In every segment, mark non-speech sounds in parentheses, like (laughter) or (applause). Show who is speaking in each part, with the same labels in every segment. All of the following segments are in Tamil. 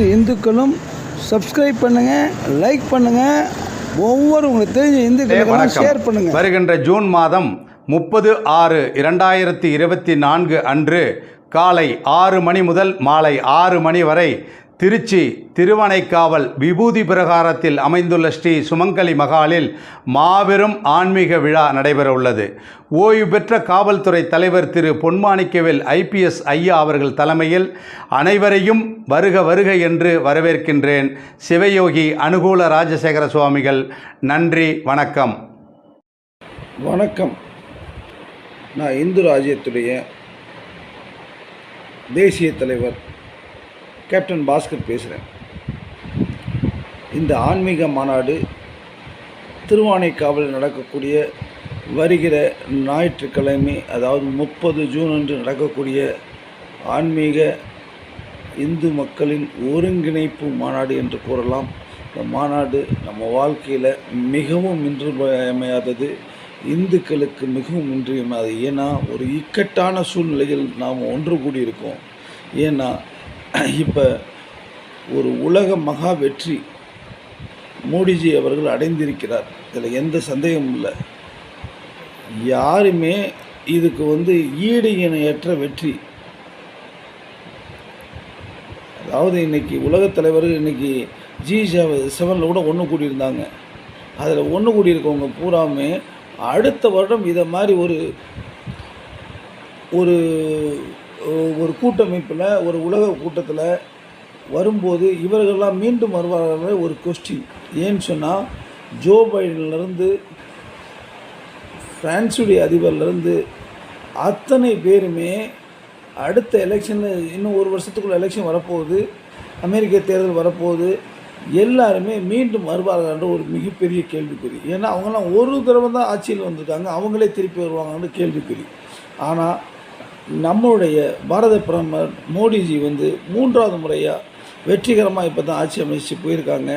Speaker 1: அனைத்து இந்துக்களும் சப்ஸ்கிரைப் பண்ணுங்கள் லைக் பண்ணுங்கள் ஒவ்வொரு உங்களுக்கு தெரிஞ்ச இந்துக்களுக்கெல்லாம்
Speaker 2: வணக்கம்.
Speaker 1: ஷேர் பண்ணுங்கள்
Speaker 2: வருகின்ற ஜூன் மாதம் முப்பது ஆறு இரண்டாயிரத்தி இருபத்தி நான்கு அன்று காலை ஆறு மணி முதல் மாலை ஆறு மணி வரை திருச்சி திருவனைக்காவல் விபூதி பிரகாரத்தில் அமைந்துள்ள ஸ்ரீ சுமங்கலி மகாலில் மாபெரும் ஆன்மீக விழா நடைபெற உள்ளது ஓய்வு பெற்ற காவல்துறை தலைவர் திரு பொன்மாணிக்கவேல் ஐபிஎஸ் ஐயா அவர்கள் தலைமையில் அனைவரையும் வருக வருக என்று வரவேற்கின்றேன். சிவயோகி அனுகூல ராஜசேகர சுவாமிகள் நன்றி வணக்கம்.
Speaker 1: வணக்கம். நான் இந்து ராஜ்யத்துடைய தேசிய தலைவர் கேப்டன் பாஸ்கர் பேசுகிறேன் இந்த ஆன்மீக மாநாடு திருவானைக்காவலில் நடக்கக்கூடிய வருகிற ஞாயிற்றுக்கிழமை அதாவது முப்பது ஜூன் அன்று நடக்கக்கூடிய ஆன்மீக இந்து மக்களின் ஒருங்கிணைப்பு மாநாடு என்று கூறலாம். இந்த மாநாடு நம்ம வாழ்க்கையில் மிகவும் இன்றியமையாதது. இந்துக்களுக்கு மிகவும் இன்றியமையாது ஏன்னா ஒரு இக்கட்டான சூழ்நிலையில் நாம் ஒன்று கூடியிருக்கோம். ஏன்னா இப்போ ஒரு உலக மகா வெற்றி மோடிஜி அவர்கள் அடைந்திருக்கிறார். இதில் எந்த சந்தேகமும் இல்லை. யாருமே இதுக்கு வந்து ஈடு இணையற்ற வெற்றி. அதாவது இன்னைக்கு உலகத் தலைவர்கள் இன்னைக்கு ஜி செவனில் கூட ஒன்று கூடியிருந்தாங்க. அதில் ஒன்று கூடியிருக்கவங்க பூராமே அடுத்த வருடம் இதை மாதிரி ஒரு ஒரு ஒரு கூட்டமைப்பில் ஒரு உலக கூட்டத்தில் வரும்போது இவர்கள்லாம் மீண்டும் வருவார்கள் ஒரு கொஸ்டின் ஏன்னு சொன்னால் ஜோ பைடன்லேருந்து ஃப்ரான்ஸுடைய அதிபர்லேருந்து அத்தனை பேருமே அடுத்த எலெக்ஷனில் இன்னும் ஒரு வருஷத்துக்குள்ள எலெக்ஷன் வரப்போகுது. அமெரிக்க தேர்தல் வரப்போகுது. எல்லாருமே மீண்டும் வருவார்கள் ஒரு மிகப்பெரிய கேள்விக்குறி. ஏன்னா அவங்கெல்லாம் ஒரு தடவை தான் ஆட்சியில் வந்திருக்காங்க. அவங்களே திருப்பி வருவாங்கன்னு கேள்விக்குறி. ஆனால் நம்மளுடைய பாரத பிரதமர் மோடிஜி வந்து மூன்றாவது முறையாக வெற்றிகரமாக இப்போ தான் ஆட்சி அமைச்சு போயிருக்காங்க.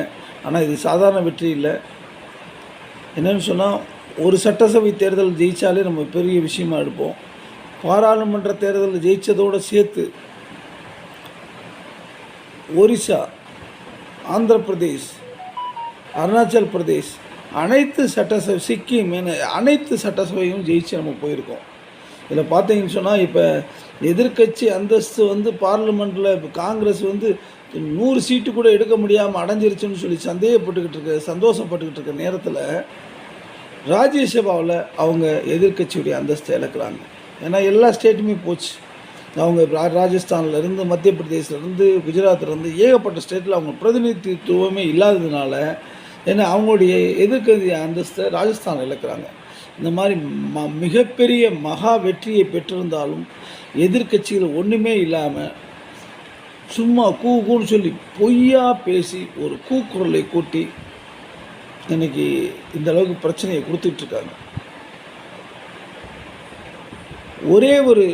Speaker 1: ஆனால் இது சாதாரண வெற்றி இல்லை. என்னென்னு சொன்னால் ஒரு சட்டசபை தேர்தல் ஜெயித்தாலே நம்ம பெரிய விஷயமா எடுப்போம். பாராளுமன்ற தேர்தலில் ஜெயித்ததோடு சேர்த்து ஒரிசா ஆந்திர பிரதேஷ் அருணாச்சல் பிரதேஷ் அனைத்து சட்டசபை சிக்கிம் என அனைத்து சட்டசபையும் ஜெயிச்சு நம்ம போயிருக்கோம். இதில் பார்த்தீங்கன்னு சொன்னால் இப்போ எதிர்க்கட்சி அந்தஸ்து வந்து பார்லிமெண்ட்டில் இப்போ காங்கிரஸ் வந்து நூறு சீட்டு கூட எடுக்க முடியாமல் அடைஞ்சிருச்சுன்னு சொல்லி சந்தேகப்பட்டுக்கிட்டு இருக்க சந்தோஷப்பட்டுக்கிட்டு இருக்க நேரத்தில் ராஜ்யசபாவில் அவங்க எதிர்க்கட்சியுடைய அந்தஸ்தை இழக்கிறாங்க. ஏன்னா எல்லா ஸ்டேட்டுமே போச்சு. அவங்க ராஜஸ்தான்லேருந்து மத்திய பிரதேசிலேருந்து குஜராத்லேருந்து ஏகப்பட்ட ஸ்டேட்டில் அவங்க பிரதிநிதித்துவமே இல்லாததுனால ஏன்னா அவங்களுடைய எதிர்க்கட்சி அந்தஸ்தை ராஜஸ்தான் இழக்கிறாங்க. இந்த மாதிரி ம மிகப்பெரிய மகா வெற்றியை பெற்றிருந்தாலும் எதிர்க்கட்சிகள் ஒன்றுமே இல்லாமல் சும்மா கூ கூன்னு சொல்லி பொய்யா பேசி ஒரு கூக்குரலை கூட்டி இன்னைக்கு இந்த அளவுக்கு பிரச்சனையை கொடுத்துட்ருக்காங்க ஒரே ஒரு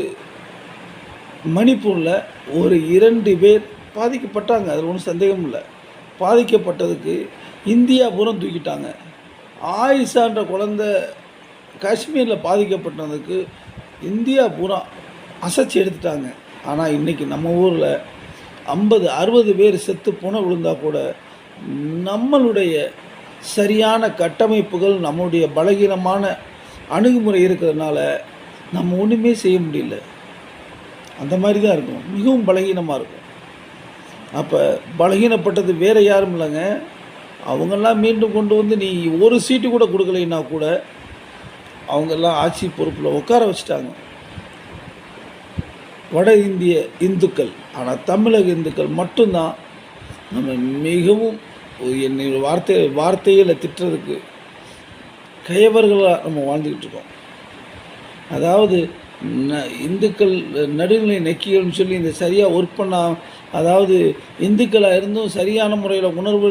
Speaker 1: மணிப்பூரில் ஒரு இரண்டு பேர் பாதிக்கப்பட்டாங்க. அதில் ஒன்றும் சந்தேகம் இல்லை. பாதிக்கப்பட்டதுக்கு இந்தியா பூரம் தூக்கிட்டாங்க. ஆயிஷான்ற குழந்த காஷ்மீரில் பாதிக்கப்பட்டதுக்கு இந்தியா பூரா அசைச்சு எடுத்துட்டாங்க. ஆனால் இன்றைக்கி நம்ம ஊரில் ஐம்பது அறுபது பேர் செத்து போன விழுந்தால் கூட நம்மளுடைய சரியான கட்டமைப்புகள் நம்மளுடைய பலகீனமான அணுகுமுறை இருக்கிறதுனால நம்ம ஒன்றுமே செய்ய முடியல. அந்த மாதிரி தான் இருக்கும். மிகவும் பலகீனமாக இருக்கும். அப்போ பலகீனப்பட்டது வேறு யாரும் இல்லைங்க. அவங்கெல்லாம் மீண்டும் கொண்டு வந்து நீ ஒரு சீட்டு கூட கொடுக்கலைன்னா கூட அவங்கெல்லாம் ஆட்சி பொறுப்பில் உட்கார வச்சுட்டாங்க. வட இந்திய இந்துக்கள் ஆனால் தமிழக இந்துக்கள் மட்டும்தான். நம்ம மிகவும் என்னை வார்த்தை வார்த்தையில் திட்டுறதுக்கு கயவர்களாக நம்ம வாழ்ந்துக்கிட்டு இருக்கோம். அதாவது ந இந்துக்கள் நடுநிலை நக்கிகள்னு சொல்லி இந்த சரியாக ஒர்க் பண்ணால் அதாவது இந்துக்களாக இருந்தும் சரியான முறையில் உணர்வு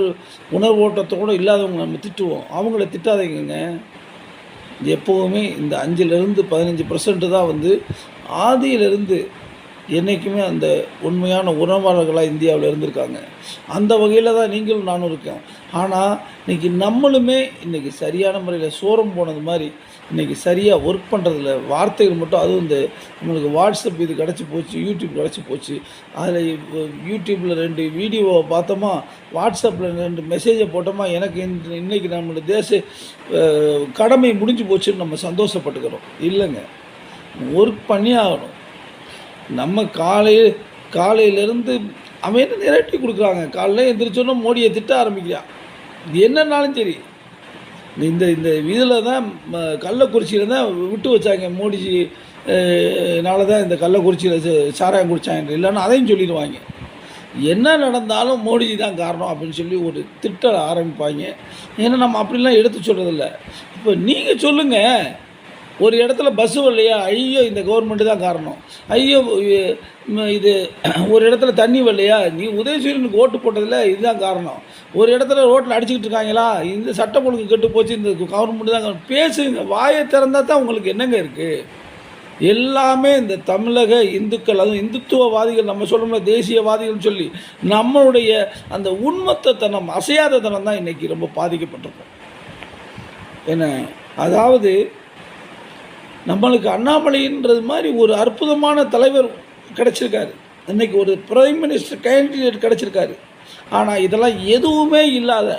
Speaker 1: உணர்வோட்டத்தோடு இல்லாதவங்க நம்ம திட்டுவோம். அவங்கள திட்டாதீங்கங்க. எப்போவுமே இந்த அஞ்சுலேருந்து பதினஞ்சு பர்சன்ட்டு தான் வந்து ஆதியிலிருந்து என்றைக்குமே அந்த உண்மையான உணவாளர்களாக இந்தியாவில் இருந்திருக்காங்க. அந்த வகையில் தான் நீங்களும் நானும் இருக்கேன் ஆனால் இன்றைக்கி நம்மளுமே இன்றைக்கி சரியான முறையில் சோரம் போனது மாதிரி இன்றைக்கி சரியாக ஒர்க் பண்ணுறதில்ல வார்த்தைகள் மட்டும் அதுவும் இந்த நம்மளுக்கு வாட்ஸ்அப் இது கிடச்சி போச்சு யூடியூப் கிடச்சி போச்சு. அதில் யூடியூப்பில் ரெண்டு வீடியோவை பார்த்தோமா வாட்ஸ்அப்பில் ரெண்டு மெசேஜை போட்டோமா எனக்கு இந்த இன்றைக்கி நம்மளோட தேச கடமை முடிஞ்சு போச்சுன்னு நம்ம சந்தோஷப்பட்டுக்கிறோம். இல்லைங்க. ஒர்க் பண்ணி ஆகணும். நம்ம காலையில் காலையிலேருந்து அவன் என்ன நிரட்டி கொடுக்குறாங்க? காலையில் எந்திரிச்சோன்னா மோடியை திட்ட ஆரம்பிக்கிறான். இது என்னன்னாலும் சரி. இந்த இந்த இதில் தான் கள்ளக்குறிச்சியில் தான் விட்டு வச்சாங்க மோடிஜி னால தான் இந்த கள்ளக்குறிச்சியில் சாராயம் குடித்தாங்க இல்லைன்னா அதையும் சொல்லிடுவாங்க. என்ன நடந்தாலும் மோடிஜி தான் காரணம் அப்படின்னு சொல்லி ஒரு திட்ட ஆரம்பிப்பாங்க. ஏன்னா நம்ம அப்படிலாம் எடுத்து சொல்கிறதில்ல இப்போ நீங்கள் சொல்லுங்கள் ஒரு இடத்துல பஸ்ஸு வரலையா ஐயோ இந்த கவர்மெண்ட்டு தான் காரணம். ஐயோ இது ஒரு இடத்துல தண்ணி வரலையா நீ உதயசூரியனுக்கு ஓட்டு போட்டதில் இதுதான் காரணம். ஒரு இடத்துல ரோட்டில் அடிச்சுக்கிட்டு இருக்காங்களா? இந்த சட்டம் ஒழுங்கு கெட்டு போச்சு இந்த கவர்மெண்ட்டு தான் பேசுங்க வாயை திறந்தா தான் உங்களுக்கு என்னங்க இருக்குது எல்லாமே இந்த தமிழக இந்துக்கள் அதுவும் இந்துத்துவவாதிகள் நம்ம சொல்லணும்ல தேசியவாதிகள்னு சொல்லி நம்மளுடைய அந்த உண்மத்தனம் அசையாத தனம் தான் இன்றைக்கி ரொம்ப பாதிக்கப்பட்டிருக்கும். என்ன? அதாவது நம்மளுக்கு அண்ணாமலைன்றது மாதிரி ஒரு அற்புதமான தலைவர் கிடச்சிருக்காரு. இன்றைக்கி ஒரு பிரைம் மினிஸ்டர் கேண்டிடேட் கிடச்சிருக்காரு. ஆனால் இதெல்லாம் எதுவுமே இல்லாத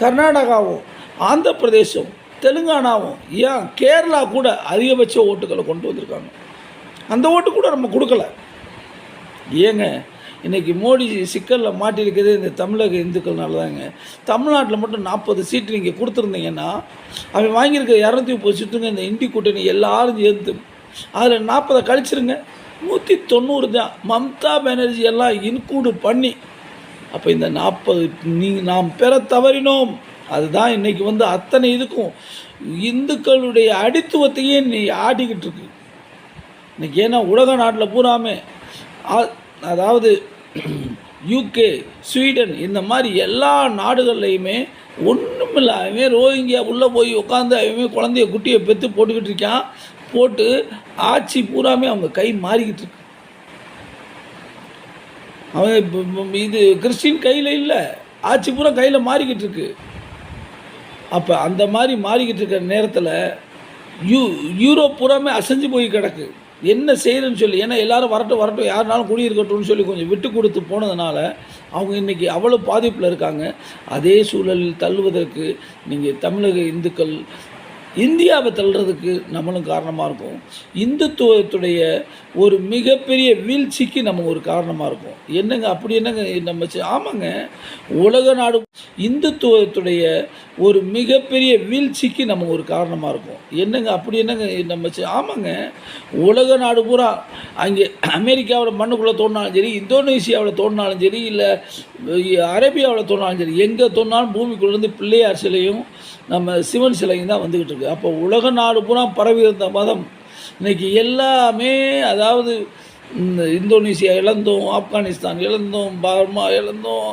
Speaker 1: கர்நாடகாவும் ஆந்திர பிரதேசம் தெலுங்கானாவும் ஏன் கேரளா கூட அதிகபட்ச ஓட்டுகளை கொண்டு வந்திருக்காங்க. அந்த ஓட்டு கூட நம்ம கொடுக்கல. ஏங்க இன்றைக்கி மோடி சிக்கலில் மாட்டியிருக்கிறது இந்த தமிழக இந்துக்கள்னால தாங்க தமிழ்நாட்டில் மட்டும் நாற்பது சீட்டு நீங்கள் கொடுத்துருந்தீங்கன்னா அவன் வாங்கியிருக்க இரநூத்தி முப்பது சீட்டுங்க இந்த இண்டி கூட்டணி எல்லாரும் சேர்த்து அதில் நாற்பதை கழிச்சிருங்க. நூற்றி தொண்ணூறு தான். மம்தா பானர்ஜி எல்லாம் இன்க்ளூடு பண்ணி. அப்போ இந்த நாற்பது நீங்கள் நாம் பெற தவறினோம். அதுதான் இன்றைக்கி வந்து அத்தனை இதுக்கும். இந்துக்களுடைய அடித்துவத்தையே நீ ஆடிக்கிட்டு இருக்கு. இன்றைக்கி ஏன்னா உலக நாட்டில் பூராமே. அதாவது யூகே ஸ்வீடன் இந்த மாதிரி எல்லா நாடுகள்லையுமே ஒன்றும் இல்லை. அவன் ரோஹிங்கியா உள்ளே போய் உட்காந்து அவன் குழந்தைய குட்டியை பெற்று போட்டுக்கிட்டு இருக்கான். போட்டு ஆட்சி பூராமே அவங்க கை மாறிக்கிட்டு இருக்கு. அவன் இது கிறிஸ்டின் கையில் இல்லை. ஆட்சி பூரா கையில் மாறிக்கிட்டு இருக்கு. அப்போ அந்த மாதிரி மாறிக்கிட்டு இருக்கிற நேரத்தில் யூ யூரோப் பூராமே அசைஞ்சு போய் கிடக்கு. என்ன செய்யணும்னு சொல்லி ஏன்னா எல்லாரும் வரட்டும் வரட்டும் யாருனாலும் குடியிருக்கட்டும்னு சொல்லி கொஞ்சம் விட்டு கொடுத்து போனதுனால அவங்க இன்றைக்கி அவ்வளோ பாதிப்பில் இருக்காங்க. அதே சூழலில் தள்ளுவதற்கு நீங்கள் தமிழக இந்துக்கள் இந்தியாவை தள்ளுறதுக்கு நம்மளும் காரணமாக இருக்கும். இந்துத்துவத்துடைய ஒரு மிகப்பெரிய வீழ்ச்சிக்கு நம்ம ஒரு காரணமாக இருக்கும். என்னங்க அப்படி என்னங்க நம்ம ஆமாங்க. உலக நாடு இந்துத்துவத்துடைய ஒரு மிகப்பெரிய வீழ்ச்சிக்கு நம்ம ஒரு காரணமாக இருக்கும். என்னங்க அப்படி என்னங்க நம்ம ஆமாங்க. உலக நாடு பூரா அங்கே அமெரிக்காவில் மண்ணுக்குள்ளே தோணினாலும் சரி இந்தோனேசியாவில் தோணினாலும் சரி இல்லை அரேபியாவில் தோணினாலும் சரி எங்கே தோணினாலும் பூமிக்குள்ளேருந்து பிள்ளையார் சிலையும் நம்ம சிவன் சிலையும் தான் வந்துக்கிட்டு இருக்குது அப்போ உலக நாடு பூரா பரவி இருந்த மதம். இன்னைக்கு எல்லாமே அதாவது இந்த இந்தோனேசியா இழந்தோம் ஆப்கானிஸ்தான் இழந்தோம் பர்மா இழந்தோம்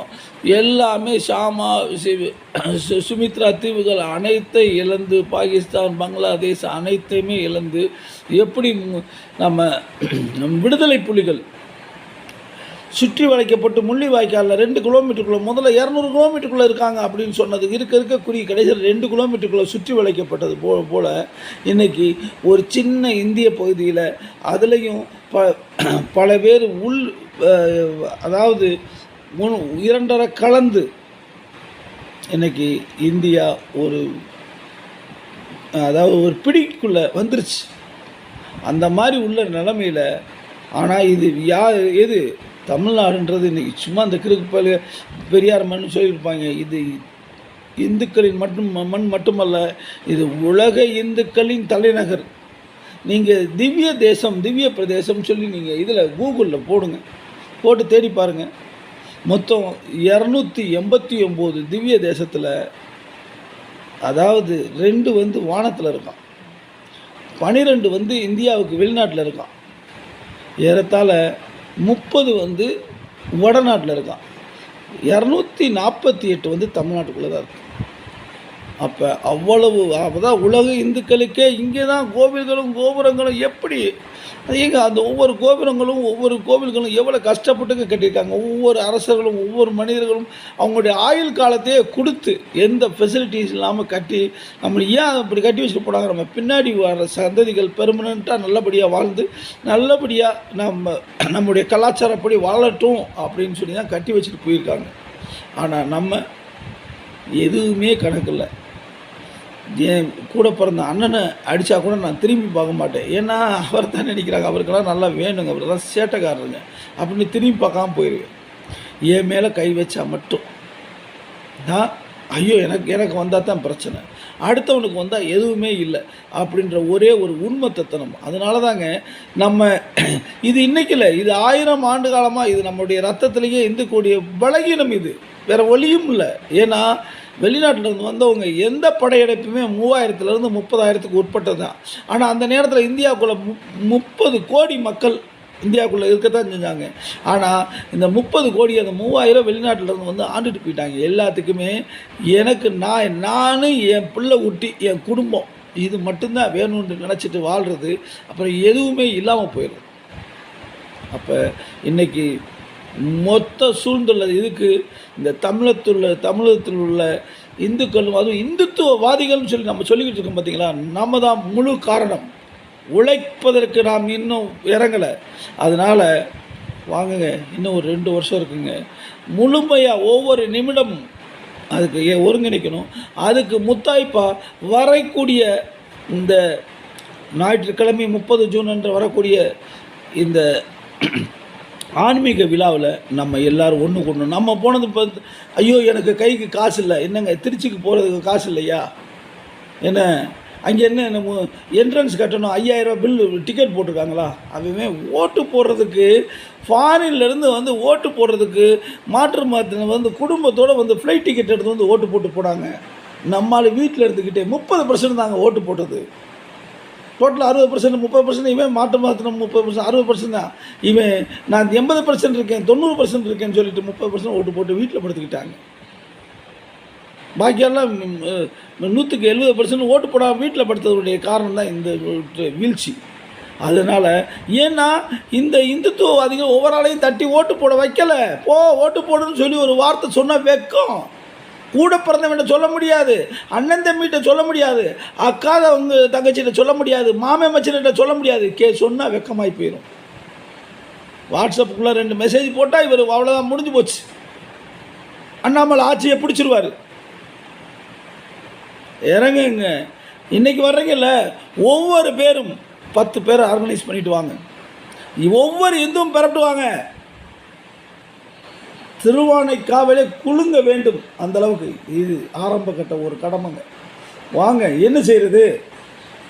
Speaker 1: எல்லாமே ஷாமா சு- சுமித்ரா தீவுகள் அனைத்தை இழந்து பாகிஸ்தான் பங்களாதேஷ் அனைத்தையுமே இழந்து எப்படி நம்ம நம்ம விடுதலை புலிகள் சுற்றி வளைக்கப்பட்டு முள்ளிவாய்க்காலில் ரெண்டு கிலோமீட்டருக்குள்ளே முதல்ல இரநூறு கிலோமீட்டருக்குள்ளே இருக்காங்க அப்படின்னு சொன்னது. இருக்க இருக்க குறி கடைசியில் ரெண்டு கிலோமீட்டருக்குள்ளே சுற்றி வளைக்கப்பட்டது போ போல் இன்றைக்கி ஒரு சின்ன இந்திய பகுதியில் அதுலேயும் ப (clears throat) பல பேர் உள் அதாவது இரண்டரை கலந்து இன்னைக்கு இந்தியா ஒரு அதாவது ஒரு பிடிக்குள்ளே வந்துருச்சு. அந்த மாதிரி உள்ள நிலமையில் ஆனால் இது யா எது தமிழ்நாடுன்றது இன்றைக்கி சும்மா அந்த கிறுக்கு பெரியார் மண் சொல்லியிருப்பாங்க. இது இந்துக்களின் மட்டும் மண் மட்டுமல்ல இது உலக இந்துக்களின் தலைநகர். நீங்கள் திவ்ய தேசம் திவ்ய பிரதேசம் சொல்லி நீங்கள் இதில் கூகுளில் போடுங்க. போட்டு தேடி பாருங்கள் மொத்தம் இரநூத்தி எண்பத்தி ஒம்பது திவ்ய தேசத்தில் அதாவது ரெண்டு வந்து வானத்தில் இருக்கான். பனிரெண்டு வந்து இந்தியாவுக்கு வெளிநாட்டில் இருக்கான். ஏறத்தாழ முப்பது வந்து வடநாட்டில் இருக்கான். இரநூத்தி நாற்பத்தி எட்டு வந்து தமிழ்நாட்டுக்குள்ளே தான் இருக்கு. அப்போ அவ்வளவு அப்பதான் உலக இந்துக்களுக்கே இங்கே தான் கோவில்களும் கோபுரங்களும் எப்படி? அது ஏங்க அந்த ஒவ்வொரு கோபுரங்களும் ஒவ்வொரு கோவில்களும் எவ்வளோ கஷ்டப்பட்டுங்க கட்டியிருக்காங்க? ஒவ்வொரு அரசர்களும் ஒவ்வொரு மனிதர்களும் அவங்களுடைய ஆயுள் காலத்தையே கொடுத்து எந்த ஃபெசிலிட்டிஸ் இல்லாமல் கட்டி நம்மளை ஏன் அப்படி கட்டி வச்சுட்டு போனாங்க? நம்ம பின்னாடி வர சந்ததிகள் பெர்மனண்ட்டாக நல்லபடியாக வாழ்ந்து நல்லபடியாக நம்ம நம்முடைய கலாச்சாரப்படி வாழட்டும் அப்படின்னு சொல்லி தான் கட்டி வச்சுட்டு போயிருக்காங்க. ஆனால் நம்ம எதுவுமே கணக்கில்லை என் கூட பிறந்த அண்ணனை அடித்தா கூட நான் திரும்பி பார்க்க மாட்டேன். ஏன்னா அவர் தான் நினைக்கிறாங்க அவருக்கெல்லாம் நல்லா வேணுங்க. அவர் தான் சேட்டைக்காரருங்க. அப்படின்னு திரும்பி பார்க்காம போயிடுவேன் என் மேலே கை வச்சா மட்டும். நான் ஐயோ எனக்கு எனக்கு வந்தால் தான் பிரச்சனை. அடுத்தவனுக்கு வந்தால் எதுவுமே இல்லை. அப்படின்ற ஒரே ஒரு உண்மை தத்தனம் அதனால தாங்க நம்ம இது இன்றைக்கி இல்லை. இது ஆயிரம் ஆண்டு காலமாக இது நம்முடைய ரத்தத்திலேயே இருந்தக்கூடிய பலகீனம் இது. வேற ஒளியும் இல்லை. ஏன்னா வெளிநாட்டிலிருந்து வந்தவங்க எந்த படையெடுப்புமே மூவாயிரத்துலேருந்து முப்பதாயிரத்துக்கு உட்பட்டது தான். ஆனால் அந்த நேரத்தில் இந்தியாவுக்குள்ளே மு முப்பது கோடி மக்கள் இந்தியாவுக்குள்ளே இருக்கத்தான் செஞ்சாங்க. ஆனால் இந்த முப்பது கோடி அந்த மூவாயிரம் வெளிநாட்டிலேருந்து வந்து ஆண்டுட்டு போயிட்டாங்க. எல்லாத்துக்குமே எனக்கு நான் நான் என் பிள்ளை குட்டி என் குடும்பம் இது மட்டும்தான் வேணும்னு நினச்சிட்டு வாழ்கிறது அப்புறம் எதுவுமே இல்லாமல் போயிடும். அப்போ இன்னைக்கு மொத்த சூழ்ந்துள்ள இதுக்கு இந்த தமிழத்தில் உள்ள தமிழகத்தில் உள்ள இந்துக்களும் அதுவும் இந்துத்துவவாதிகள்னு சொல்லி நம்ம சொல்லிக்கிட்டு இருக்கோம் பார்த்தீங்களா நம்ம தான் முழு காரணம். உழைப்பதற்கு நாம் இன்னும் இறங்கலை. அதனால் வாங்குங்க இன்னும் ஒரு ரெண்டு வருஷம் இருக்குங்க. முழுமையாக ஒவ்வொரு நிமிடம் அதுக்கு ஏ- ஒருங்கிணைக்கணும். அதுக்கு முத்தாய்ப்பா வரக்கூடிய இந்த ஞாயிற்றுக்கிழமை முப்பது ஜூன் என்று வரக்கூடிய இந்த ஆன்மீக விழாவில் நம்ம எல்லாரும் ஒன்று கொண்டு நம்ம போனது பார்த்து ஐயோ எனக்கு கைக்கு காசு இல்லை. என்னங்க திருச்சிக்கு போகிறதுக்கு காசு இல்லையா? என்ன அங்கே என்ன நம்ம என்ட்ரன்ஸ் கட்டணும் ஐயாயிரம் பில்லு டிக்கெட் போட்டிருக்காங்களா? அதுவுமே ஓட்டு போடுறதுக்கு ஃபாரின்லேருந்து வந்து ஓட்டு போடுறதுக்கு மாற்று மாத்தின வந்து குடும்பத்தோடு வந்து ஃப்ளைட் டிக்கெட் எடுத்து வந்து ஓட்டு போட்டு போனாங்க. நம்மளால் வீட்டில் எடுத்துக்கிட்டே முப்பது பர்சன்ட் தாங்க ஓட்டு போட்டது. டோட்டல் அறுபது பர்சன்ட் முப்பது பர்சன்ட் இவன் மாட்டு மாற்றணும் முப்பது பர்சன்ட் அறுபது பர்சன்ட் தான். இவன் நான் எண்பது பர்சன்ட் இருக்கேன் தொண்ணூறு பர்சன்ட் இருக்கேன்னு சொல்லிட்டு முப்பது பர்சன்ட் ஓட்டு போட்டு வீட்டில் படுத்துக்கிட்டாங்க. பாக்கியெல்லாம் நூற்றுக்கு எழுபது பர்சன்ட் ஓட்டு போடாமல் வீட்டில் படுத்ததுடைய காரணம் தான் இந்த வீழ்ச்சி. அதனால் ஏன்னா இந்த இந்துத்துவவாதிகள் ஒவ்வொரு ஆளையும் தட்டி ஓட்டு போட வைக்கலை. போ ஓட்டு போடுன்னு சொல்லி ஒரு வார்த்தை சொன்னால் வைக்கும். கூட பிறந்தவன்கிட்ட சொல்ல முடியாது. அண்ணன் தம்பிகிட்ட சொல்ல முடியாது. அக்காத அவங்க தங்கச்சிகிட்ட சொல்ல முடியாது. மாமே மச்சன்கிட்ட சொல்ல முடியாது. கே சொன்னால் வெக்கமாகி போயிடும் வாட்ஸ்அப்புக்குள்ளே ரெண்டு மெசேஜ் போட்டால் இவர் அவ்வளோதான் முடிஞ்சு போச்சு. அண்ணாமலை ஆட்சியை பிடிச்சிருவார். இறங்குங்க. இன்றைக்கி வர்றீங்கல்ல ஒவ்வொரு பேரும் பத்து பேரை ஆர்கனைஸ் பண்ணிவிட்டு வாங்க. ஒவ்வொரு இந்துவும் பிறப்பிடுவாங்க திருவானைக்காவலே குலுங்க வேண்டும். அந்த அளவுக்கு இது ஆரம்ப கட்ட ஒரு கடமைங்க. வாங்க என்ன செய்கிறது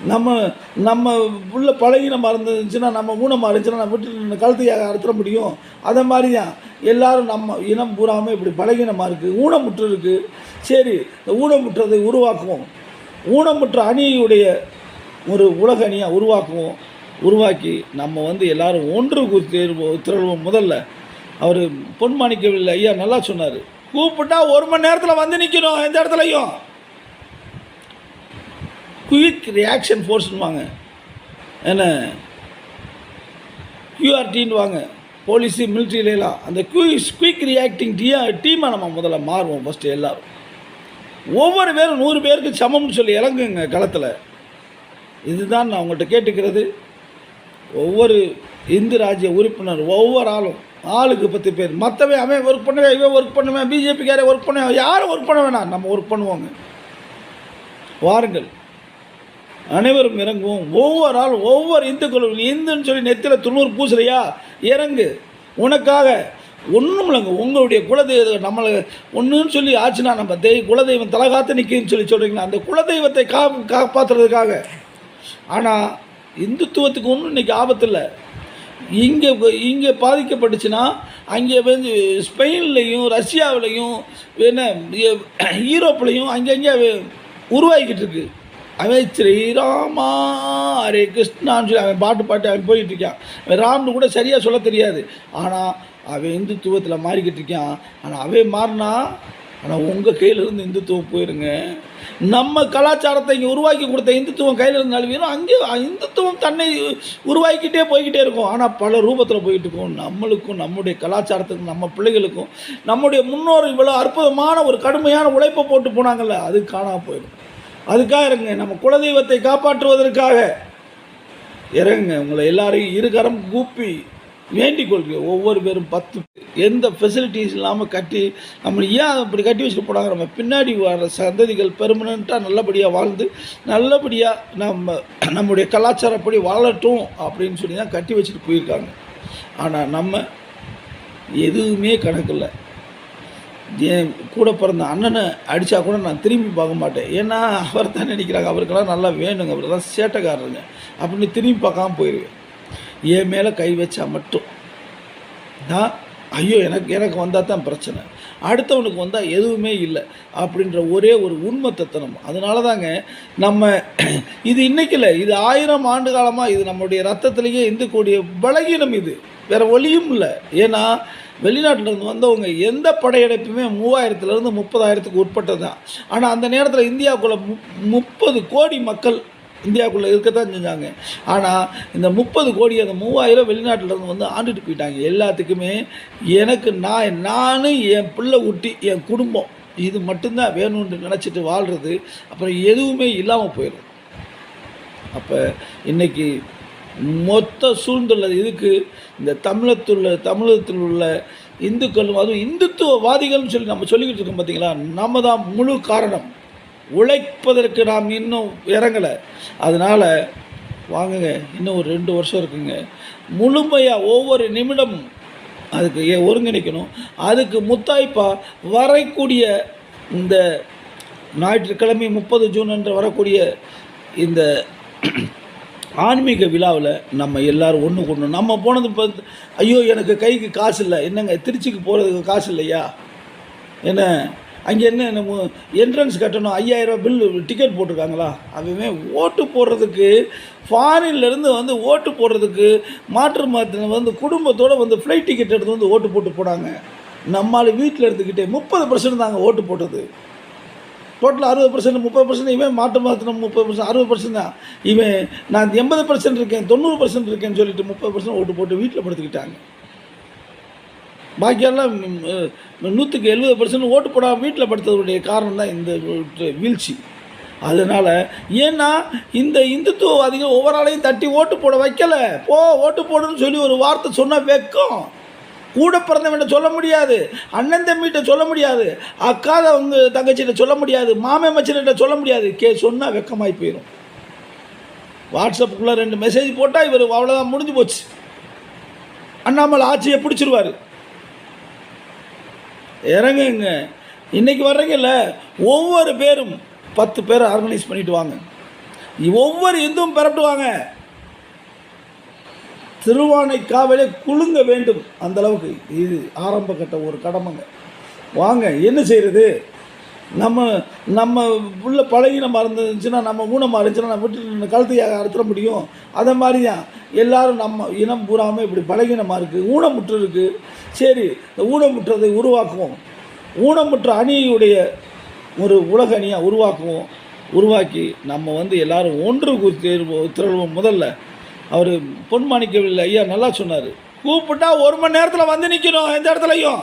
Speaker 1: நம்ம நம்ம உள்ள பழகினமாக இருந்துச்சுன்னா நம்ம ஊனமாக இருந்துச்சுன்னா நம்ம வீட்டில் கழுத்தையாக அறுத்துற முடியும். அதை மாதிரி தான் எல்லாரும் நம்ம இனம் பூராமல் இப்படி பழகினமாக இருக்குது ஊனமுற்று இருக்குது சரி இந்த ஊனமுற்றதை உருவாக்குவோம். ஊனமுற்ற அணியுடைய ஒரு உலக அணியாக உருவாக்குவோம். உருவாக்கி நம்ம வந்து எல்லாரும் ஒன்று கூர்த்து- திரள்வோம் முதல்ல. அவர் பொன்மாணிக்கவில்லை ஐயா நல்லா சொன்னார். கூப்பிட்டா ஒரு மணி நேரத்தில் வந்து நிற்கணும் எந்த இடத்துலையும். குயிக் ரியாக்ஷன் ஃபோர்ஸ்னுவாங்க என்ன? கியூஆர்டின்னு வாங்க போலீஸு மிலிட்ரியிலலாம் அந்த குயிக் குயிக் ரியாக்டிங் டீயா டீமாக நம்ம முதல்ல மாறுவோம் ஃபஸ்ட்டு எல்லோரும். ஒவ்வொரு பேரும் நூறு பேருக்கு சமம்னு சொல்லி இறங்குங்க களத்தில். இதுதான் நான் உங்கள்கிட்ட கேட்டுக்கிறது. ஒவ்வொரு இந்து ராஜ்ய உறுப்பினர் ஒவ்வொரு ஆளும். ஆளுக்கு பத்து பேர். மற்றவை அவன் ஒர்க் பண்ணுவேன் இவன் ஒர்க் பண்ணுவேன் பிஜேபிக்காரே ஒர்க் பண்ணுவேன் யாரும் ஒர்க் பண்ண வேணாம் நம்ம ஒர்க் பண்ணுவோங்க. வாருங்கள். அனைவரும் இறங்குவோம். ஒவ்வொரு ஆள் ஒவ்வொரு இந்துக்களும் இந்துன்னு சொல்லி நெத்தியில் துண்ணூறு பூசலையா? இறங்கு. உனக்காக ஒன்றும் இல்லைங்க. உங்களுடைய குலதெய்வம் நம்மளை ஒன்றுன்னு சொல்லி ஆச்சுன்னா நம்ம தெய் குலதெய்வம் தலகாத்து நிற்குன்னு சொல்லி சொல்கிறீங்களா அந்த குலதெய்வத்தை கா காப்பாற்றுறதுக்காக ஆனால் இந்துத்துவத்துக்கு ஒன்றும் இன்றைக்கி ஆபத்து இல்லை. இங்கே இங்கே பாதிக்கப்பட்டுச்சுன்னா அங்கே வந்து ஸ்பெயின்லேயும் ரஷ்யாவிலையும் என்ன எ- ஈரோப்லேயும் அங்கங்கே உருவாகிக்கிட்டு இருக்கு. அவன் ஸ்ரீராமா ஹரே கிருஷ்ணான்னு சொல்லி அவன் பாட்டு பாட்டு அவன் போயிட்டு இருக்கான். அவன் ராம்னு கூட சரியாக சொல்ல தெரியாது. ஆனால் அவன் இந்துத்துவத்தில் மாறிக்கிட்டு இருக்கான். ஆனால் அவன் மாறினா ஆனால் உங்கள் கையிலிருந்து இந்துத்துவம் போயிருங்க. நம்ம கலாச்சாரத்தை இங்கே உருவாக்கி கொடுத்த இந்துத்துவம் கையில் இருந்து நழுவிடும் அங்கே இந்துத்துவம் தன்னை உருவாக்கிட்டே போய்கிட்டே இருக்கும். ஆனால் பல ரூபத்தில் போயிட்டு இருக்கும். நம்மளுக்கும் நம்முடைய கலாச்சாரத்துக்கும் நம்ம பிள்ளைகளுக்கும் நம்முடைய முன்னோர் இவ்வளோ அற்புதமான ஒரு கடுமையான உழைப்பை போட்டு போனாங்கல்ல அது காணாம போயிடும். அதுக்காக இருங்க. நம்ம குலதெய்வத்தை காப்பாற்றுவதற்காக இறங்குங்க. உங்களை எல்லாரையும் இருகரம் கூப்பி வேண்டிக் கொள்கிறேன். ஒவ்வொரு பேரும் பத்து எந்த ஃபெசிலிட்டிஸ் இல்லாமல் கட்டி நம்ம ஏன் அப்படி கட்டி வச்சுட்டு போனாங்க? நம்ம பின்னாடி வர சந்ததிகள் பெர்மனண்ட்டாக நல்லபடியாக வாழ்ந்து நல்லபடியாக நம்ம நம்முடைய கலாச்சாரப்படி வாழட்டும் அப்படின்னு சொல்லி தான் கட்டி வச்சுட்டு போயிருக்காங்க. ஆனால் நம்ம எதுவுமே கணக்கில்லை என் கூட பிறந்த அண்ணனை அடித்தா கூட நான் திரும்பி பார்க்க மாட்டேன். ஏன்னா அவர் தான் நினைக்கிறாங்க அவருக்கெல்லாம் நல்லா வேணுங்க. அவர் தான் சேட்டைக்காரருங்க. அப்படின்னு திரும்பி பார்க்காம போயிடுவேன் என் மேலே கை வச்சா மட்டும் தான் ஐயோ எனக்கு எனக்கு வந்தால் தான் பிரச்சனை. அடுத்தவனுக்கு வந்தால் எதுவுமே இல்லை. அப்படின்ற ஒரே ஒரு உண்மை தத்தனம் அதனால தாங்க நம்ம இது இன்றைக்கி இல்லை இது ஆயிரம் ஆண்டு காலமாக இது நம்முடைய ரத்தத்திலேயே இருந்தக்கூடிய பலகீனம் இது. வேறு ஒளியும் இல்லை. ஏன்னா வெளிநாட்டிலேருந்து வந்தவங்க எந்த படையெடுப்புமே மூவாயிரத்துலேருந்து முப்பதாயிரத்துக்கு உட்பட்டது தான் ஆனால் அந்த நேரத்தில் இந்தியாவுக்குள்ளே மு முப்பது கோடி மக்கள் இந்தியாவுக்குள்ளே இருக்கத்தான் செஞ்சாங்க. ஆனால் இந்த முப்பது கோடி அந்த மூவாயிரம் வெளிநாட்டிலேருந்து வந்து ஆண்டுட்டு போயிட்டாங்க. எல்லாத்துக்குமே எனக்கு நான் நான் என் பிள்ளை ஊட்டி என் குடும்பம். இது மட்டும்தான் வேணும்னு நினச்சிட்டு வாழ்கிறது அப்புறம் எதுவுமே இல்லாமல் போயிடும். அப்போ இன்னைக்கு மொத்த சூழ்ந்துள்ளது இதுக்கு இந்த தமிழத்துள்ள தமிழகத்தில் உள்ள இந்துக்களும் அதுவும் இந்துத்துவவாதிகள்னு சொல்லி நம்ம சொல்லிக்கிட்டு இருக்கோம் பார்த்தீங்களா நம்ம தான் முழு காரணம். உழைப்பதற்கு நாம் இன்னும் இறங்கலை. அதனால் வாங்குங்க இன்னும் ஒரு ரெண்டு வருஷம் இருக்குங்க. முழுமையாக ஒவ்வொரு நிமிடம் அதுக்கு ஏ- ஒருங்கிணைக்கணும்? அதுக்கு முத்தாய்ப்பாக வரக்கூடிய இந்த ஞாயிற்றுக்கிழமை முப்பது ஜூன் என்று வரக்கூடிய இந்த ஆன்மீக விழாவில் நம்ம எல்லாரும் ஒன்று கொண்டு நம்ம போனது இப்போ ஐயோ எனக்கு கைக்கு காசு இல்லை. என்னங்க திருச்சிக்கு போகிறதுக்கு காசு இல்லையா? என்ன? அங்கே என்ன நம்ம என்ட்ரன்ஸ் கட்டணும் ஐயாயிரம் பில் டிக்கெட் போட்டிருக்காங்களா? அதுவுமே ஓட்டு போடுறதுக்கு ஃபாரின்லேருந்து வந்து ஓட்டு போடுறதுக்கு மாற்று மாத்திரம் வந்து குடும்பத்தோடு வந்து ஃப்ளைட் டிக்கெட் எடுத்து வந்து ஓட்டு போட்டு போனாங்க. நம்மால் வீட்டில் எடுத்துக்கிட்டே முப்பது பர்சன்ட் தாங்க ஓட்டு போட்டது. டோட்டல் அறுபது பர்சன்ட் முப்பது பர்சன்ட் இவன் மாட்டு மாத்திரம் முப்பது பர்சன்ட் அறுபது பர்சன்ட் தான். இவன் நான் எண்பது பர்சன்ட் இருக்கேன் தொண்ணூறு பர்சன்ட் இருக்கேன்னு சொல்லிட்டு முப்பது பர்சன்ட் ஓட்டு போட்டு வீட்டில் படுத்துக்கிட்டாங்க. பாக்கியெல்லாம் நூற்றுக்கு எழுபது பர்சன்ட் ஓட்டு போடாமல் வீட்டில் படுத்ததுடைய காரணம் தான் இந்த வீழ்ச்சி. அதனால் ஏன்னா இந்த இந்துத்துவவாதிகள் ஒவ்வொரு ஆளையும் தட்டி ஓட்டு போட வைக்கல. போ ஓட்டு போடுன்னு சொல்லி ஒரு வார்த்தை சொன்னால் வைக்கும். கூட பிறந்தவன்கிட்ட சொல்ல முடியாது. அண்ணன் தம்பிகிட்ட சொல்ல முடியாது. அக்காத அவங்க தங்கச்சிகிட்ட சொல்ல முடியாது. மாமே மச்சன்கிட்ட சொல்ல முடியாது. கே சொன்னால் வெக்கமாகி போயிடும் வாட்ஸ்அப்புக்குள்ளே ரெண்டு மெசேஜ் போட்டால் இவர் அவ்வளோதான் முடிஞ்சு போச்சு. அண்ணாமலை ஆட்சியை பிடிச்சிருவார். இறங்குங்க. இன்னைக்கு வர்றீங்கல்ல ஒவ்வொரு பேரும் பத்து பேரை ஆர்கனைஸ் பண்ணிட்டு வாங்க. ஒவ்வொரு இந்துவும் பரப்பிடுவாங்க திருவானை திருவானைக்காவலே குலுங்க வேண்டும். அந்தளவுக்கு இது ஆரம்ப கட்ட ஒரு கடமைங்க. வாங்க என்ன செய்கிறது நம்ம நம்ம உள்ள பழகினமாக இருந்துச்சுன்னா நம்ம ஊனமாக இருந்துச்சுன்னா நம்ம விட்டு கழுத்தையாக அறுத்துட முடியும். அதை மாதிரி தான் எல்லாரும் நம்ம இனம் பூராமல் இப்படி பழகினமாக இருக்குது ஊனமுற்று இருக்குது சரி இந்த ஊனமுற்றதை உருவாக்குவோம். ஊனமுற்ற அணியுடைய ஒரு உலக அணியாக உருவாக்குவோம். உருவாக்கி நம்ம வந்து எல்லோரும் ஒன்று திரள்வோம். முதல்ல அவர் பொன்மாணிக்கவில்லை. ஐயா நல்லா சொன்னார். கூப்பிட்டா ஒரு மணி நேரத்தில் வந்து நிற்கணும் எந்த இடத்துலையும்.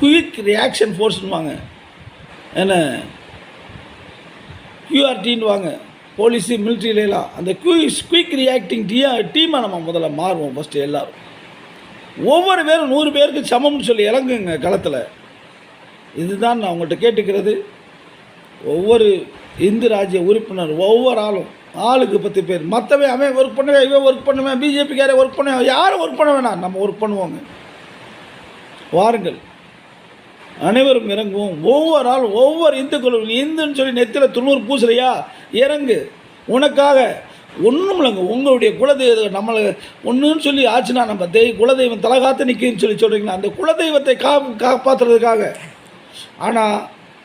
Speaker 1: குயிக் ரியாக்ஷன் ஃபோர்ஸ்னுவாங்க என்ன? கியூஆர்டின்னு வாங்க போலீஸு மிலிட்ரியிலாம் அந்த குயிக் குயிக் ரியாக்டிங் டீயா டீமாக நம்ம முதல்ல மாறுவோம் ஃபஸ்ட்டு எல்லோரும். ஒவ்வொரு பேரும் நூறு பேருக்கு சமம்னு சொல்லி இறங்குங்க களத்தில். இதுதான் நான் உங்கள்கிட்ட கேட்டுக்கிறது. ஒவ்வொரு இந்து ராஜ்ய உறுப்பினர் ஒவ்வொரு ஆளும். ஆளுக்கு பத்து பேர். மற்றவன் அவன் ஒர்க் பண்ணுவேன் இவன் ஒர்க் பண்ணுவேன் பிஜேபிக்காரே ஒர்க் பண்ணுவேன் யாரும் ஒர்க் பண்ண வேணாம். நம்ம ஒர்க் பண்ணுவோங்க. வாருங்கள். அனைவரும் இறங்குவோம். ஒவ்வொரு ஆள் ஒவ்வொரு இந்துக்களும் இந்துன்னு சொல்லி நெத்தியில் துண்ணூறு பூசலையா? இறங்கு. உனக்காக ஒன்றும் இல்லைங்க. உங்களுடைய குலதெய்வம் நம்மளை ஒன்றுன்னு சொல்லி ஆச்சுன்னா நம்ம தெய் குலதெய்வம் தலகாத்து நிற்குன்னு சொல்லி சொல்கிறீங்களா அந்த குலதெய்வத்தை கா காப்பாற்றுறதுக்காக ஆனால்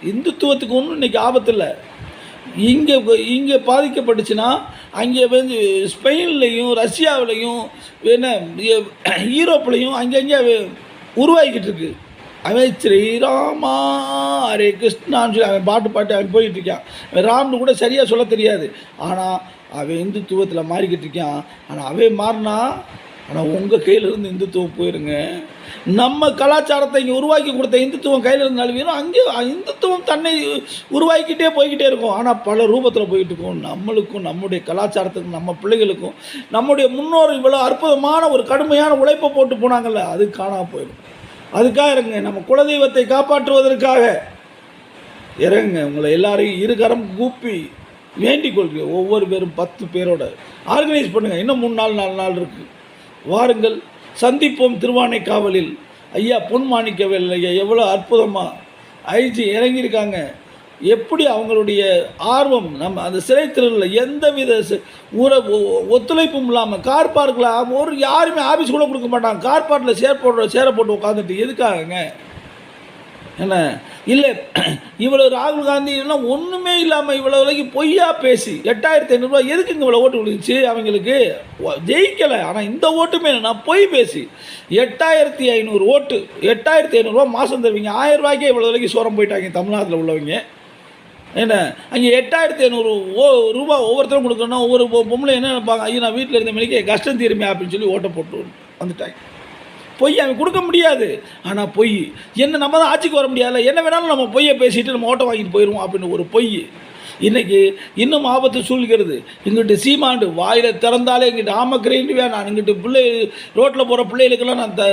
Speaker 1: இந்துத்துவத்துக்கு ஒன்றும் இன்றைக்கி ஆபத்து இல்லை இங்கே இங்கே பாதிக்கப்பட்டுச்சுன்னா அங்கே வந்து ஸ்பெயின்லேயும் ரஷ்யாவிலையும் என்ன ஈரோப்லேயும் அங்கங்கே உருவாகிக்கிட்டு இருக்குது அவன் ஸ்ரீராமா ஹரே கிருஷ்ணான்னு சொல்லி அவன் பாட்டு பாட்டு அவன் போயிட்டு இருக்கான். அவன் ராம்னு கூட சரியாக சொல்ல தெரியாது. ஆனால் அவன் இந்துத்துவத்தில் மாறிக்கிட்டு இருக்கான். ஆனால் அவன் மாறினா ஆனால் உங்கள் கையிலிருந்து இந்துத்துவம் போயிருங்க. நம்ம கலாச்சாரத்தை இங்கே உருவாக்கி கொடுத்த இந்துத்துவம் கையில் இருந்து நழுவிடும் அங்கே இந்துத்துவம் தன்னை உருவாக்கிட்டே போய்கிட்டே இருக்கும். ஆனால் பல ரூபத்தில் போயிட்டு இருக்கும். நம்மளுக்கும் நம்முடைய கலாச்சாரத்துக்கும் நம்ம பிள்ளைகளுக்கும் நம்முடைய முன்னோர் இவ்வளோ அற்புதமான ஒரு கடுமையான உழைப்பை போட்டு போனாங்கல்ல அது காணாம போயிடும். அதுக்காக இருங்க. நம்ம குலதெய்வத்தை காப்பாற்றுவதற்காக. இறங்குங்க. உங்களை எல்லாரையும் இருகரம் கூப்பி வேண்டிக் கொள்கிறேன். ஒவ்வொரு பேரும் பத்து பேரோட. ஆர்கனைஸ் பண்ணுங்கள் இன்னும் மூணு நாள் நாலு நாள் இருக்குது வாருங்கள். சந்திப்போம் திருவானைக்காவலில் ஐயா பொன்மாணிக்கவேல் ஐயா எவ்வளோ அற்புதமாக ஐஜி இறங்கியிருக்காங்க. எப்படி அவங்களுடைய ஆர்வம் நம்ம அந்த சிறை எந்த எந்தவித ச- ஒ- ஒத்துழைப்பும் இல்லாமல் கார் பார்க்கில் ஒரு யாருமே ஆஃபீஸ் கூட கொடுக்க மாட்டாங்க. கார் பார்க்கில் சேர் போடுற சேர போட்டு உட்காந்துட்டு எதுக்காகங்க? என்ன? இல்லை இவ்வளோ ராகுல் காந்தி எல்லாம் ஒன்றுமே இல்லாமல் இவ்வளோ வரைக்கும் பொய்யா பேசி எட்டாயிரத்தி ஐநூறுரூவா எதுக்கு இவ்வளோ ஓட்டு விழுந்துச்சு அவங்களுக்கு? ஜெயிக்கலை. ஆனால் இந்த ஓட்டுமே நான் பொய் பேசி எட்டாயிரத்தி ஐநூறு ஓட்டு எட்டாயிரத்தி ஐநூறுரூவா மாதம் தருவீங்க. ஆயிரம் ரூபாய்க்கே இவ்வளோ வரைக்கும் சோரம் போயிட்டாங்க தமிழ்நாட்டில் உள்ளவங்க. என்ன? அங்கே எட்டாயிரத்தி ஐநூறு ஓ ரூபா ஒவ்வொருத்தரும் கொடுக்கணும் ஒவ்வொரு பொம்பளை என்ன நினைப்பாங்க? ஐயோ நான் வீட்டில் இருந்த மணிக்கு கஷ்டம் தீருமே அப்படின்னு சொல்லி ஓட்டை போட்டு வந்துட்டாங்க. பொய் அவன் கொடுக்க முடியாது. ஆனால் பொய். என்ன நம்ம தான் ஆட்சிக்கு வர முடியாது என்ன வேணாலும் நம்ம பொய்யை பேசிட்டு நம்ம ஓட்டை வாங்கிட்டு போயிடுவோம் அப்படின்னு ஒரு பொய். இன்னைக்கு இன்னும் ஆபத்து சூழ்கிறது. இங்கிட்டு சீமாண்டு வாயில் திறந்தாலே இங்கிட்டு ஆமக்கிறேன்ட்டு வேணாம். இங்கிட்டு பிள்ளை ரோட்டில் போகிற பிள்ளைகளுக்கெல்லாம் நான் த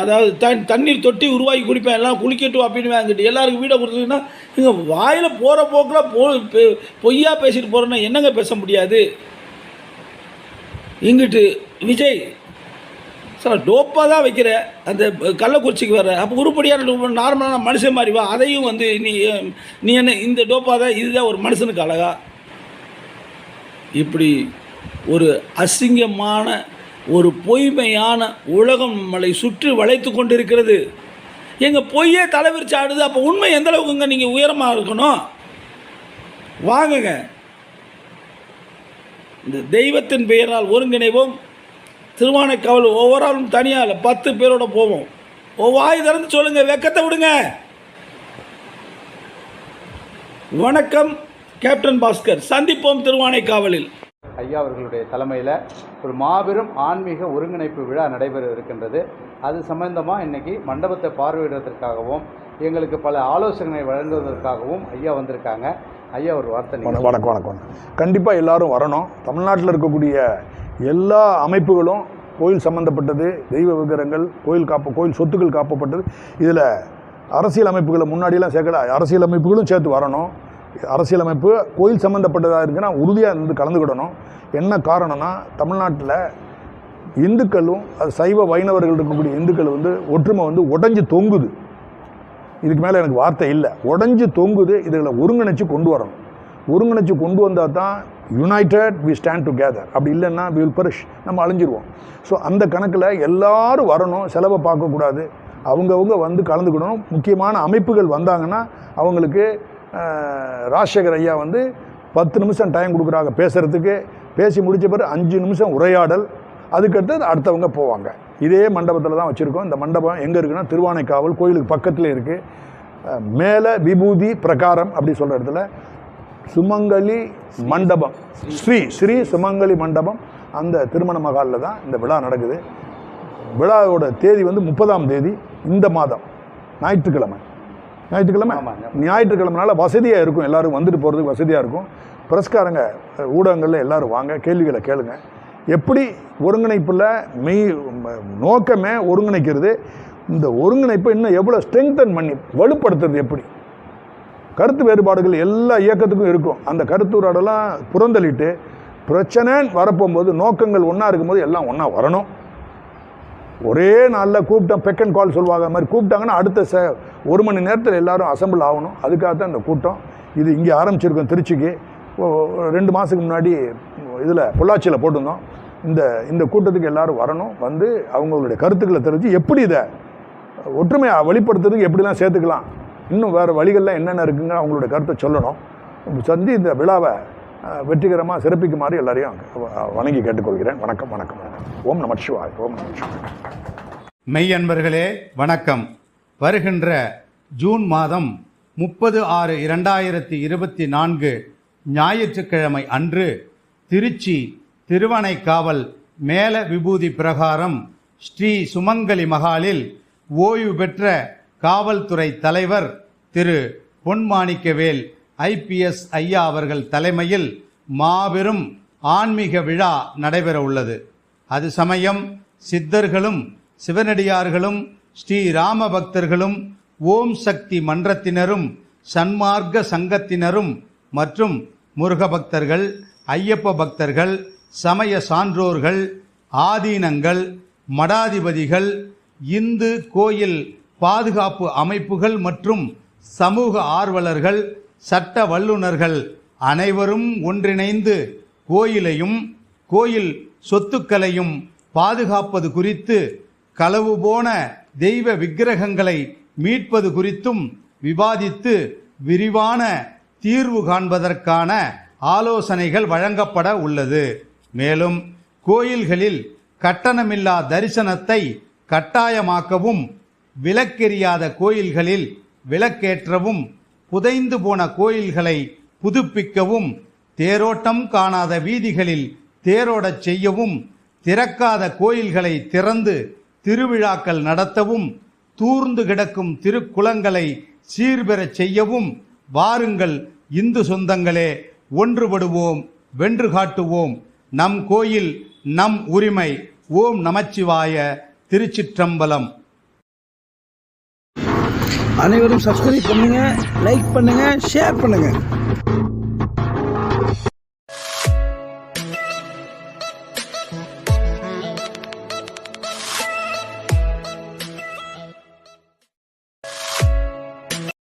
Speaker 1: அதாவது தண் தண்ணீர் தொட்டி உருவாக்கி குடிப்பேன் எல்லாம் குளிக்கட்டும் அப்படின்னு அங்கிட்டு. எல்லாருக்கும் வீடை கொடுத்துருக்குன்னா இங்கே வாயில் போகிற போக்கில் போ பொய்யா பேசிட்டு போகிறேன்னா என்னங்க பேச முடியாது? இங்கிட்டு விஜய் சார் டோப்பாக தான் வைக்கிற. அந்த கள்ளக்குறிச்சிக்கு வர அப்போ உருப்படியான நார்மலான மனுஷன் மாதிரி வா. அதையும் வந்து நீ நீ என்ன இந்த டோப்பாக தான் இதுதான் ஒரு மனுஷனுக்கு அழகா. இப்படி ஒரு அசிங்கமான ஒரு பொய்மையான உலகம் நம்மளை சுற்றி வளைத்து கொண்டிருக்கிறது. எங்கள் பொய்யே தலைவிரிச்சு ஆடுது. அப்போ உண்மை எந்த அளவுக்குங்க நீங்கள் உயரமாக இருக்கணும்? வாங்குங்க. இந்த தெய்வத்தின் பெயரால் ஒருங்கிணைவோம். திருவானைக்காவல் ஒவ்வொரு ஆளும் தனியாக இல்லை பத்து பேரோட போவோம். ஓ வாய் திறந்து சொல்லுங்க வெக்கத்தை விடுங்க. வணக்கம் கேப்டன் பாஸ்கர். சந்திப்போம் திருவானைக்காவலில்.
Speaker 2: ஐயா அவர்களுடைய தலைமையில் ஒரு மாபெரும் ஆன்மீக ஒருங்கிணைப்பு விழா நடைபெற இருக்கின்றது அது சம்பந்தமாக இன்னைக்கு மண்டபத்தை பார்வையிடுவதற்காகவும் எங்களுக்கு பல ஆலோசனை வழங்குவதற்காகவும் ஐயா வந்திருக்காங்க. ஐயா ஒரு வார்த்தை
Speaker 3: வணக்கம் வணக்கம் வணக்கம். கண்டிப்பாக எல்லாரும் வரணும். தமிழ்நாட்டில் இருக்கக்கூடிய எல்லா அமைப்புகளும் கோயில் சம்மந்தப்பட்டது தெய்வ விக்கிரங்கள் கோயில் காப்பு கோயில் சொத்துக்கள் காப்பப்பட்டது. இதில் அரசியல் அமைப்புகளை முன்னாடியெல்லாம் சேர்க்கல. அரசியல் அமைப்புகளும் சேர்த்து வரணும். அரசியலமைப்பு கோயில் சம்மந்தப்பட்டதாக இருக்குன்னா உறுதியாக இருந்து கலந்துக்கிடணும். என்ன காரணம்னா தமிழ்நாட்டில் இந்துக்களும் அது சைவ வைணவர்கள் இருக்கக்கூடிய இந்துக்கள் வந்து ஒற்றுமை வந்து உடஞ்சி தொங்குது. இதுக்கு மேலே எனக்கு வார்த்தை இல்லை. உடஞ்சி தொங்குது இதில் ஒருங்கிணைச்சு கொண்டு வரணும். ஒருங்கிணைச்சு கொண்டு வந்தால் தான் யுனைடெட் வி ஸ்டாண்ட் டுகெதர் அப்படி இல்லைன்னா வி வில் பரிஷ் நம்ம அழிஞ்சிருவோம். ஸோ அந்த கணக்கில் எல்லாரும் வரணும் செலவை பார்க்கக்கூடாது. அவங்கவுங்க வந்து கலந்துக்கிடணும். முக்கியமான அமைப்புகள் வந்தாங்கன்னா அவங்களுக்கு ராஜசேகர் ஐயா வந்து பத்து நிமிஷம் டைம் கொடுக்குறாங்க பேசுகிறதுக்கு பேசி முடித்த பிறகு அஞ்சு நிமிஷம் உரையாடல். அதுக்கடுத்து அடுத்தவங்க போவாங்க. இதே மண்டபத்தில் தான் வச்சுருக்கோம். இந்த மண்டபம் எங்கே இருக்குன்னா திருவானைக்காவல் கோயிலுக்கு பக்கத்தில் இருக்குது மேலே விபூதி பிரகாரம் அப்படி சொல்கிற இடத்துல சுமங்கலி மண்டபம். ஸ்ரீ ஸ்ரீ சுமங்கலி மண்டபம் அந்த திருமண மகாலில் தான் இந்த விழா நடக்குது. விழாவோட தேதி வந்து முப்பதாம் தேதி இந்த மாதம். ஞாயிற்றுக்கிழமை. ஞாயிற்றுக்கிழமை. ஞாயிற்றுக்கிழமைனால வசதியாக இருக்கும். எல்லாரும் வந்துட்டு போகிறதுக்கு வசதியாக இருக்கும். பிரஸ்காரங்க ஊடகங்களில் எல்லாரும் வாங்க கேள்விகளை கேளுங்க. எப்படி ஒருங்கிணைப்பில் மெய் நோக்கமே ஒருங்கிணைக்கிறது? இந்த ஒருங்கிணைப்பை இன்னும் எவ்வளோ ஸ்ட்ரெங்தன் பண்ணி வலுப்படுத்துறது எப்படி? கருத்து வேறுபாடுகள் எல்லா இயக்கத்துக்கும் இருக்கும். அந்த கருத்துராடெல்லாம் புறந்தள்ளிட்டு பிரச்சனைன்னு வரப்போகும்போது நோக்கங்கள் ஒன்றா இருக்கும்போது எல்லாம் ஒன்றா வரணும். ஒரே நாளில் கூப்பிட்டோம் பெக் அண்ட் கால் சொல்லுவாங்க. மாதிரி கூப்பிட்டாங்கன்னா அடுத்த ச ஒரு மணி நேரத்தில் எல்லோரும் அசம்பிள் ஆகணும். அதுக்காக தான் இந்த கூட்டம். இது இங்கே ஆரம்பிச்சிருக்கோம் திருச்சிக்கு. ரெண்டு மாதத்துக்கு முன்னாடி இதில் பொள்ளாச்சியில் போட்டிருந்தோம். இந்த இந்த கூட்டத்துக்கு எல்லாரும் வரணும். வந்து அவங்களுடைய கருத்துக்களை தெரிஞ்சு எப்படி இதை ஒற்றுமையை வெளிப்படுத்துறதுக்கு எப்படிலாம் சேர்த்துக்கலாம் இன்னும் வேறு வழிகள்லாம் என்னென்ன இருக்குங்க அவங்களுடைய கருத்தை சொல்லணும். சந்தி இந்த விழாவை வெற்றிகரமாக சிறப்பிக்குமாறு எல்லாரையும் வணங்கி கேட்டுக்கொள்கிறேன். வணக்கம் வணக்கம் வணக்கம். ஓம் நம சிவாய் ஓம் நம சிவாய்.
Speaker 2: மெய்யன்பர்களே வணக்கம். வருகின்ற ஜூன் மாதம் முப்பது ஆறு இரண்டாயிரத்தி இருபத்தி நான்கு ஞாயிற்றுக்கிழமை அன்று திருச்சி திருவனைக்காவல் மேல விபூதி பிரகாரம் ஸ்ரீ சுமங்கலி மகாலில் ஓய்வு பெற்ற காவல்துறை தலைவர் திரு பொன்மாணிக்கவேல் ஐபிஎஸ் ஐயா அவர்கள் தலைமையில் மாபெரும் ஆன்மீக விழா நடைபெற உள்ளது அது சமயம் சித்தர்களும் சிவனடியார்களும் ஸ்ரீராம பக்தர்களும் ஓம் சக்தி மன்றத்தினரும் சன்மார்க்க சங்கத்தினரும் மற்றும் முருக பக்தர்கள் ஐயப்ப பக்தர்கள் சமய சான்றோர்கள் ஆதீனங்கள் மடாதிபதிகள் இந்து கோயில் பாதுகாப்பு அமைப்புகள் மற்றும் சமூக ஆர்வலர்கள் சட்ட வல்லுனர்கள் அனைவரும் ஒன்றிணைந்து கோயிலையும் கோயில் சொத்துக்களையும் பாதுகாப்பது குறித்து களவு போன தெய்வ விக்கிரகங்களை மீட்பது குறித்தும் விவாதித்து விரிவான தீர்வு காண்பதற்கான ஆலோசனைகள் வழங்கப்பட உள்ளது. மேலும் கோயில்களில் கட்டணமில்லா தரிசனத்தை கட்டாயமாக்கவும் விலக்கெரியாத கோயில்களில் விளக்கேற்றவும் புதைந்து போன கோயில்களை புதுப்பிக்கவும் தேரோட்டம் காணாத வீதிகளில் தேரோடச் செய்யவும் திறக்காத கோயில்களை திறந்து திருவிழாக்கள் நடத்தவும் தூர்ந்து கிடக்கும் திருக்குளங்களை சீர்பெறச் செய்யவும் வாருங்கள் இந்து சொந்தங்களே ஒன்றுபடுவோம் வென்று காட்டுவோம். நம் கோயில் நம் உரிமை. ஓம் நமச்சிவாய திருச்சிற்றம்பலம்.
Speaker 1: அனைவரும் சப்ஸ்கிரைப் பண்ணுங்க லைக் பண்ணுங்க ஷேர் பண்ணுங்க.